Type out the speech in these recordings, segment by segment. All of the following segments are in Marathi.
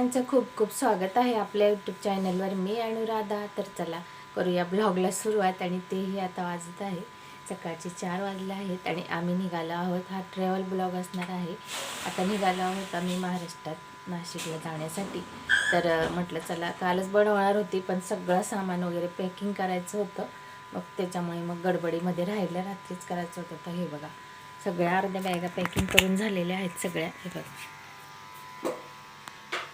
सगळ्यांचं खूप खूप स्वागत आहे आपल्या यूट्यूब चॅनलवर मी अनुराधा. तर चला करूया ब्लॉगला सुरुवात आणि तेही आता वाजत आहे. सकाळचे चार वाजले आहेत आणि आम्ही निघालो आहोत. हा ट्रॅव्हल ब्लॉग असणार आहे. आता निघालो आहोत आम्ही महाराष्ट्रात नाशिकला जाण्यासाठी. तर म्हटलं चला कालच बनवणार होती पण सगळं सामान वगैरे पॅकिंग करायचं होतं. मग त्याच्यामुळे मग गडबडीमध्ये राहिलं रात्रीच करायचं होतं. तर हे बघा सगळ्या अर्ध्या बॅगा पॅकिंग करून झालेल्या आहेत सगळ्या. हे बघा.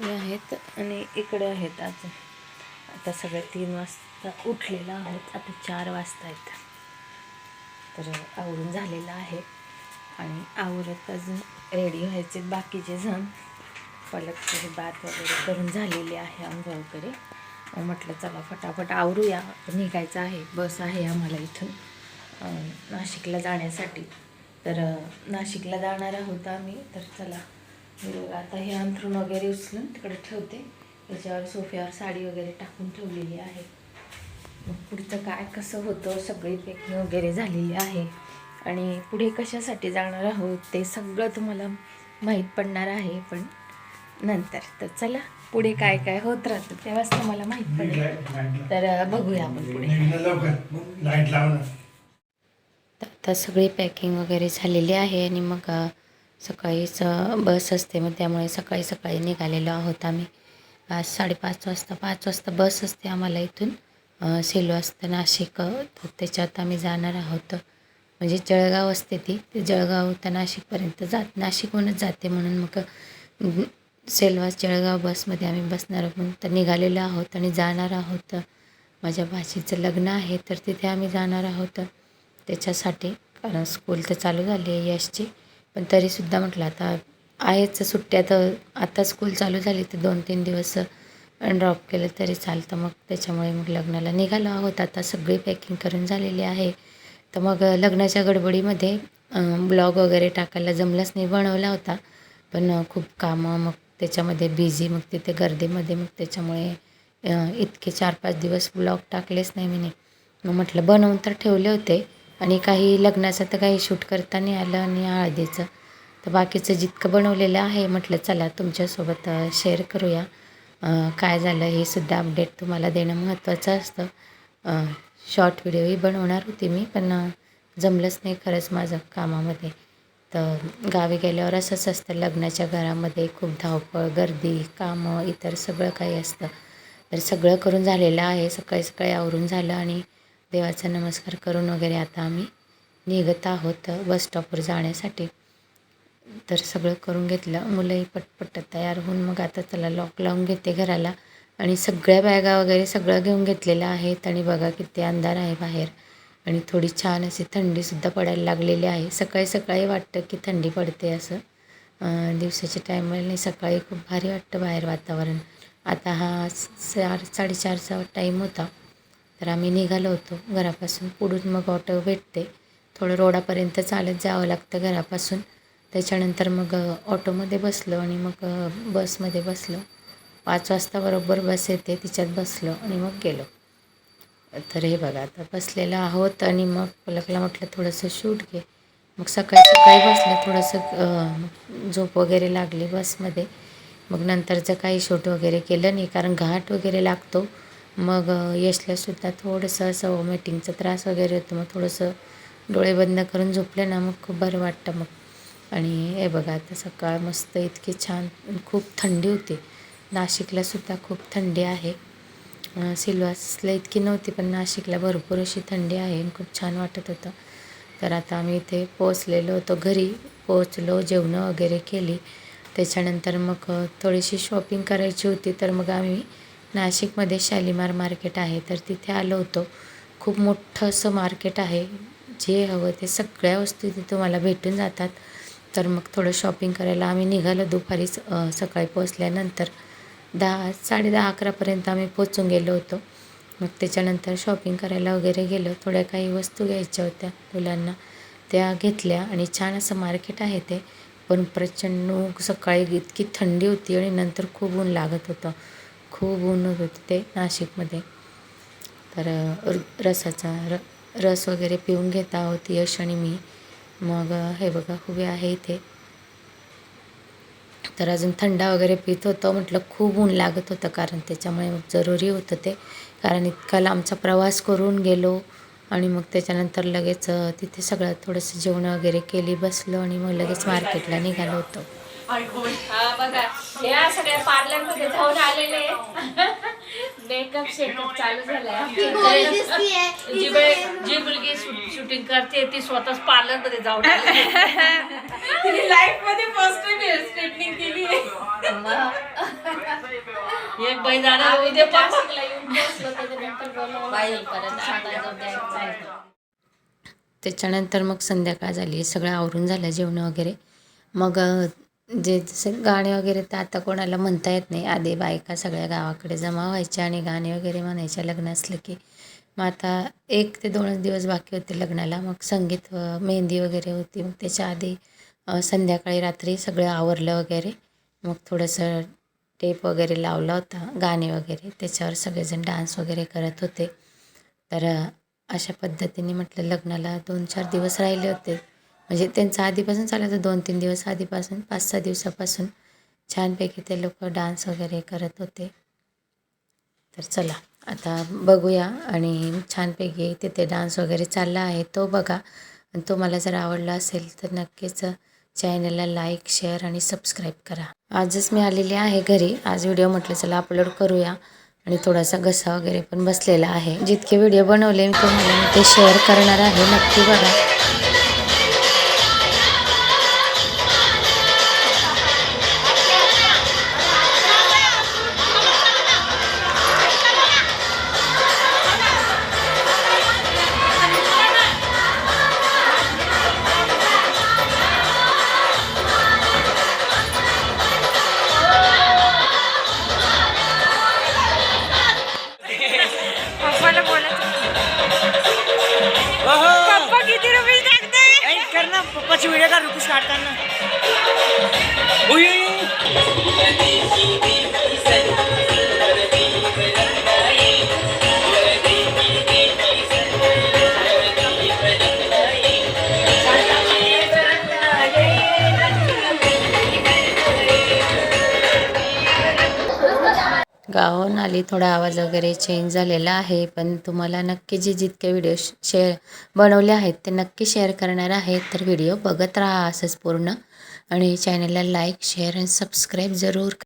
हे आहेत आणि इकडे आहेत अजून. आता सगळे तीन वाजता उठलेलं आहोत. आता चार वाजता आहेत. तर आवरून झालेलं आहे. आणि आवरत अजून रेडी व्हायचे बाकीचे जण. पलकचे बात वगैरे करून झालेली आहे आंघोळ वगैरे म्हटलं चला फटाफट आवरूया. निघायचं आहे. बस आहे आम्हाला इथून. नाशिकला जाण्यासाठी. तर नाशिकला जाणार आहोत आम्ही. तर चला बघा आता हे अंथरूण वगैरे उचलून तिकडे ठेवते. त्याच्यावर सोफ्यावर साडी वगैरे टाकून ठेवलेली आहे. मग पुढचं काय कसं होतं सगळी पॅकिंग वगैरे झालेली आहे. आणि पुढे कशासाठी जाणार आहोत ते सगळं तुम्हाला माहीत पडणार आहे पण नंतर. तर चला पुढे काय काय होत राहतं तेव्हाच तुम्हाला माहीत पडेल. तर बघूया आपण पुढे. लवकर. लाइट लावणार. तर आता सगळी पॅकिंग वगैरे झालेली आहे आणि मग सकाळीच बस असते मग त्यामुळे सकाळी सकाळी निघालेलो आहोत आम्ही. आज साडेपाच वाजता पाच वाजता बस असते आम्हाला इथून. सेलो असतं नाशिक तर त्याच्यात आम्ही जाणार आहोत. म्हणजे जळगाव असते ती ते जळगाव तर नाशिकपर्यंत जात नाशिकहूनच जाते म्हणून मग सेलवास जळगाव बसमध्ये आम्ही बसणार आहोत. तर निघालेलो आहोत आणि जाणार आहोत. माझ्या भाचीचं लग्न आहे तर तिथे आम्ही जाणार आहोत. त्याच्यासाठी कारण स्कूल तर चालू झाली आहे यशची. पण तरीसुद्धा म्हटलं आता आहेच सुट्ट्या तर आता स्कूल चालू झाली तर दोन तीन दिवस ड्रॉप केलं तरी चालतं. मग त्याच्यामुळे मग लग्नाला निघालो आहोत. आता सगळी पॅकिंग करून झालेली आहे. तर मग लग्नाच्या गडबडीमध्ये ब्लॉग वगैरे टाकायला जमलंच नाही बनवला होता. पण खूप कामं मग त्याच्यामध्ये बिझी मग तिथे गर्दीमध्ये मग त्याच्यामुळे इतके चार पाच दिवस ब्लॉग टाकलेच नाही मी. मग म्हटलं बनवून तर ठेवले होते. आणि काही लग्नाचं तर काही शूट करता नाही आलं आणि हळदीचं. तर बाकीचं जितकं बनवलेलं आहे म्हटलं चला तुमच्यासोबत शेअर करूया. काय झालं हे सुद्धा अपडेट तुम्हाला देणं महत्त्वाचं असतं. शॉर्ट व्हिडिओही बनवणार होती मी पण जमलंच नाही खरंच माझं कामामध्ये. तर गावी गेल्यावर असंच असतं लग्नाच्या घरामध्ये खूप धावपळ गर्दी कामं इतर सगळं काही असतं. तर सगळं करून झालेलं आहे सकाळी सकाळी आवरून झालं आणि देवाचा नमस्कार करून वगैरे आता आम्ही निघत आहोत बस स्टॉपवर जाण्यासाठी. तर सगळं करून घेतलं. मुलंही पटपट तयार होऊन मग आता त्याला लॉक लावून घेते घराला. आणि सगळ्या बॅगा वगैरे सगळं घेऊन घेतलेलं आहेत. आणि बघा किती अंधार आहे बाहेर. आणि थोडी छान अशी थंडीसुद्धा पडायला लागलेली आहे. सकाळी सकाळी वाटतं की थंडी पडते असं. दिवसाच्या टायमाला नाही सकाळी खूप भारी वाटतं बाहेर वातावरण. आता हा चार साडेचारचा टाईम होता. तर आम्ही निघालो होतो घरापासून. पुढून मग ऑटो भेटते. थोडं रोडापर्यंत चालत जावं लागतं घरापासून. त्याच्यानंतर मग ऑटोमध्ये बसलो आणि मग बसमध्ये बसलो. पाच वाजता बरोबर बस येते तिच्यात बसलो आणि मग गेलो. तर हे बघा आता बसलेलं आहोत आणि मग पलकला म्हटलं थोडंसं शूट घे. मग सकाळी सकाळी बसलं थोडंसं झोप वगैरे लागली बसमध्ये मग नंतरचं काही शूट वगैरे केलं नाही कारण घाट वगैरे लागतो. मग यशलासुद्धा थोडंसं असं वॉमिटिंगचा त्रास वगैरे होतो. मग थोडंसं डोळे बंद करून झोपले ना मग खूप बरं वाटतं मग. आणि हे बघा आता सकाळ मस्त इतकी छान खूप थंडी होती. नाशिकलासुद्धा खूप थंडी आहे. सिल्वासला इतकी नव्हती पण नाशिकला भरपूर अशी थंडी आहे आणि खूप छान वाटत होतं. तर आता आम्ही इथे पोचलेलो होतो घरी पोचलो जेवणं वगैरे केली. त्याच्यानंतर मग थोडीशी शॉपिंग करायची होती तर मग आम्ही नाशिकमध्ये शालिमार मार्केट आहे तर तिथे आलो होतो. खूप मोठं असं मार्केट आहे. जे हवं ते सगळ्या वस्तू तिथे तुम्हाला भेटून जातात. तर मग थोडं शॉपिंग करायला आम्ही निघालो दुपारी सकाळी पोचल्यानंतर दहा साडे दहा अकरापर्यंत आम्ही पोचून गेलो होतो. मग त्याच्यानंतर शॉपिंग करायला वगैरे गेलो. थोड्या काही वस्तू घ्यायच्या होत्या मुलांना. त्या घेतल्या आणि छान असं मार्केट आहे ते. पण प्रचंड सकाळी इतकी थंडी होती आणि नंतर खूप ऊन लागत होतं. खूप ऊन होत होतं नाशिकमध्ये. तर रसाचा र रस वगैरे पिऊन घेत आहोत यश आणि मी. मग हे बघा उभे आहे इथे. तर अजून थंडा वगैरे पित होतं म्हटलं खूप ऊन लागत होतं कारण त्याच्यामुळे मग जरुरी होतं ते. कारण इतका लांबचा प्रवास करून गेलो आणि मग त्याच्यानंतर लगेच तिथे सगळं थोडंसं जेवण वगैरे केली बसलो आणि मग लगेच मार्केटला निघालो होतो. हो, बघा या सगळ्या पार्लरमध्ये जाऊन आलेले. मेकअप शेकअप चालू झालाय. जी मुलगी शूटिंग करते ती स्वतःच पार्लरमध्ये जाऊन आली. तिने लाईफमध्ये फर्स्ट टाइम हेअर स्ट्रेटनिंग केली एक बाई जाणार उद्या येऊन बसलो त्याच्यानंतर परत जाऊ मग संध्याकाळ झाली सगळं आवरून झालं जेवण वगैरे. मग म्हणजे जे जसे गाणे वगैरे तर आता कोणाला म्हणता येत नाही. आधी बायका सगळ्या गावाकडे जमा व्हायच्या आणि गाणे वगैरे म्हणायच्या लग्न असलं की. मग आता एक ते दोनच दिवस बाकी होते लग्नाला. मग संगीत मेहंदी वगैरे होती. मग त्याच्या आधी संध्याकाळी रात्री सगळं आवरलं वगैरे. मग थोडंसं टेप वगैरे लावला होता गाणे वगैरे. त्याच्यावर सगळेजण डान्स वगैरे करत होते. तर अशा पद्धतीने म्हटलं लग्नाला दोन चार दिवस राहिले होते. म्हणजे त्यांचं आधीपासून चालायचं दोन तीन दिवस आधीपासून पाच सहा दिवसापासून. छानपैकी ते लोक डान्स वगैरे करत होते. तर चला आता बघूया आणि छानपैकी तिथे डान्स वगैरे चालला आहे तो बघा. आणि तो मला जर आवडला असेल तर नक्कीच चॅनलला लाईक शेअर आणि सबस्क्राईब करा. आजच मी आलेली आहे घरी. आज व्हिडिओ म्हटलं चला अपलोड करूया. आणि थोडासा घसा वगैरे पण बसलेला आहे. जितके व्हिडिओ बनवले मी तुम्हाला मी ते शेअर करणार आहे. नक्की बघा. गावाहून आली थोडा आवाज वगैरे चेंज झालेला आहे. पण तुम्हाला नक्की जे जितके व्हिडिओ शेअर बनवले आहेत ते नक्की शेअर करणार आहे. तर व्हिडिओ बघत राहा असंच पूर्ण. आणि चॅनलला लाईक शेअर आणि सबस्क्राईब जरूर